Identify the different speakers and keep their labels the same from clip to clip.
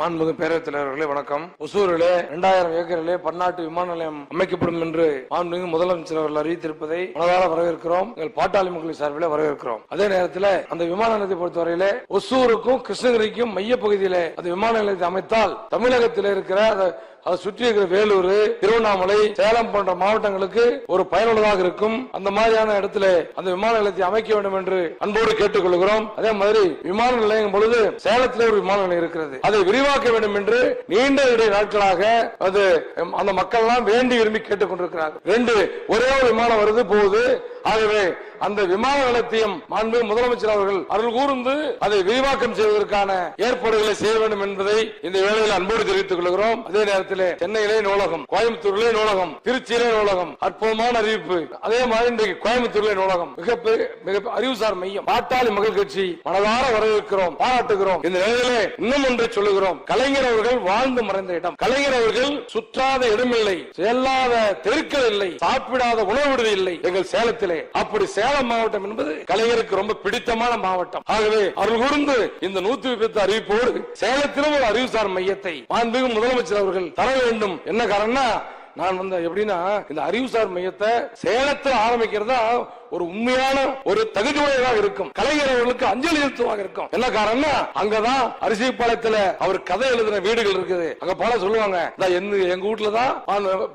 Speaker 1: மாண்புமிகு பேரவைத் தலைவர்களே வணக்கம். ஒசூரிலே இரண்டாயிரம் ஏக்கரிலே பன்னாட்டு விமான நிலையம் அமைக்கப்படும் என்று மாண்புமிகு முதலமைச்சர் அவர்கள் அறிவித்திருப்பதை மனதார வரவேற்கிறோம். எங்கள் பாட்டாளி மக்களின் சார்பில் வரவேற்கிறோம். அதே நேரத்தில் அந்த விமான நிலையத்தை பொறுத்தவரையிலே ஒசூருக்கும் கிருஷ்ணகிரிக்கும் மைய பகுதியிலே அந்த விமான நிலையத்தை அமைத்தால் தமிழகத்தில் இருக்கிற அதை சுற்றி இருக்கிற வேலூர் திருவண்ணாமலை சேலம் போன்ற மாவட்டங்களுக்கு ஒரு பயனுள்ளதாக இருக்கும். அந்த மாதிரியான இடத்துல அந்த விமான நிலையத்தை அமைக்க வேண்டும் என்று அன்போடு கேட்டுக்கொள்கிறோம். அதே மாதிரி விமான நிலையம் பொழுது சேலத்திலே ஒரு விமான நிலையம் இருக்கிறது. அதை விரிவாக்க வேண்டும் என்று நீண்ட இடை நாட்களாக அது அந்த மக்கள் எல்லாம் வேண்டி விரும்பி கேட்டுக் கொண்டிருக்கிறார்கள் ரெண்டு ஒரே ஒரு விமானம் வருது போகுது. ஆகவே அந்த விமான நிலையத்தையும் மாண்பு முதலமைச்சர் அவர்கள் அருள் கூர்ந்து அதை விரிவாக்கம் செய்வதற்கான ஏற்பாடுகளை செய்ய வேண்டும் என்பதை இந்த வேளையில் அன்போடு தெரிவித்துக் கொள்கிறோம். அதே நேரத்தில் சென்னையிலே நூலகம் கோயம்புத்தூரிலே நூலகம் திருச்சியிலே நூலகம் அற்புதமான அறிவிப்பு. அதே மாதிரி இன்றைக்கு கோயம்புத்தூரிலே நூலகம். மிகப்பெரிய மிக அறிவுசார் மையம். பாட்டாளி மகள் கட்சி மனதார வரவேற்கிறோம் பாராட்டுகிறோம். இந்த நிலையிலே இன்னும் ஒன்றை சொல்லுகிறோம். கலைஞர் அவர்கள் வாழ்ந்து மறைந்த இடம். கலைஞர் அவர்கள் சுற்றாத இடமில்லை. செல்லாத தெருக்கள் இல்லை. சாப்பிடாத உணவு விடுதி இல்லை. எங்கள் சேலத்திலே அப்படி சேலம் மாவட்டம் என்பது கலைஞருக்கு ரொம்ப பிடித்தமான மாவட்டம். ஆகவே அருள் கூர்ந்து இந்த நூத்தி முப்பத்தி அறிவிப்போடு சேலத்திலும் ஒரு அறிவுசார் மையத்தை மாண்புமிகு முதலமைச்சர் அவர்கள் தர வேண்டும். என்ன காரணம்னா நான் வந்த எப்படின்னா இந்த அறிவுசார் மையத்தை சேலத்தில் ஆரம்பிக்கிறதா ஒரு உண்மையான ஒரு தகுதியுடையதாக இருக்கும். கலைஞர் அஞ்சலி செலுத்துவாங்க இருக்கும். என்ன காரணம்னா அங்கதான் அரிசி பாளையத்துல அவர் கதை எழுதின வீடுகள் இருக்குது. அங்க போல சொல்லுவாங்க. எங்க வீட்டுல தான்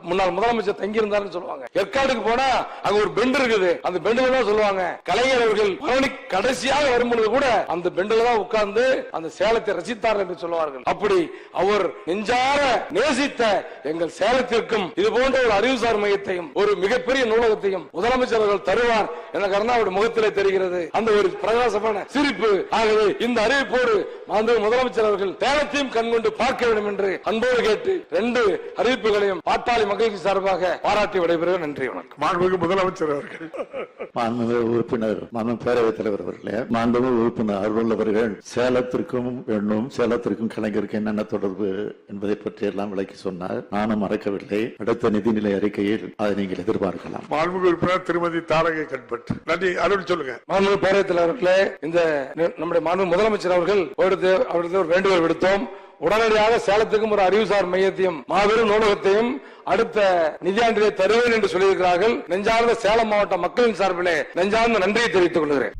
Speaker 1: முன்னாள் முதலமைச்சர் தங்கி இருந்தாருன்னு சொல்லுவாங்க. ஏற்காடுக்கு போனா அங்க ஒரு பெண்ட் இருக்குது. அந்த பெண்ட்ல தான் சொல்லுவாங்க. கலைஞர் அவர்கள் பழனி கடைசியாக வரும்பொழுது கூட அந்த பெண்ட்ல தான் உட்கார்ந்து அந்த சேலத்தை ரசித்தார் என்று சொல்லுவார்கள். அப்படி அவர் நெஞ்சார நேசித்த எங்கள் சேலத்திற்கும் இது போன்ற ஒரு அறிவுசார் மையத்தையும் ஒரு மிகப்பெரிய நூலகத்தையும் முதலமைச்சர் அவர்கள் தருவார் என காரணம் அவருடைய முகத்திலே தெரிகிறது. அந்த ஒரு பிரகாசமான சிரிப்பு. ஆகவே இந்த அறிவிப்போடு மாண்பு முதலமைச்சர் அவர்கள் சேலத்தையும் கண்கொண்டு பார்க்க வேண்டும் என்று அன்போடு கேட்டு ரெண்டு அறிவிப்புகளையும் பாட்டாளி மகிழ்ச்சி சார்பாக பாராட்டி விடைபெறுகிறேன். நன்றி வணக்கம்.
Speaker 2: மாண்புமிகு முதலமைச்சர் அவர்கள்.
Speaker 3: மாண்புமிகு உறுப்பினர் மாண்பு பேரவைத் தலைவர் அவர்களே மாண்புமிகு உறுப்பினர் அருள் அவர்கள் சேலத்திற்கும் எண்ணும் சேலத்திற்கும் கலைஞருக்கு என்னென்ன தொடர்பு என்பதை பற்றி எல்லாம் விளக்கி சொன்னார். நானும் மறக்கவில்லை. அடுத்த நிதிநிலை அறிக்கையில் அதை நீங்கள் எதிர்பார்க்கலாம்.
Speaker 2: மாண்புமிகு உறுப்பினர் திருமதி தாரகை கண்பட் நன்றி அருள் சொல்லுங்க.
Speaker 1: மாண்பு பேரவைத் தலைவர்களே இந்த நம்முடைய மாண்பு முதலமைச்சர் அவர்கள் அவருக்கு ஒரு வேண்டுகோள் விடுத்தோம். உடனடியாக சேலத்துக்கும் ஒரு அறிவுசார் மையத்தையும் மாபெரும் நூலகத்தையும் அடுத்த நிதியாண்டிலே தருவேன் என்று சொல்லியிருக்கிறார்கள். நெஞ்சார்ந்த சேலம் மாவட்ட மக்களின் சார்பிலே நெஞ்சார்ந்த நன்றியை தெரிவித்துக் கொள்கிறேன்.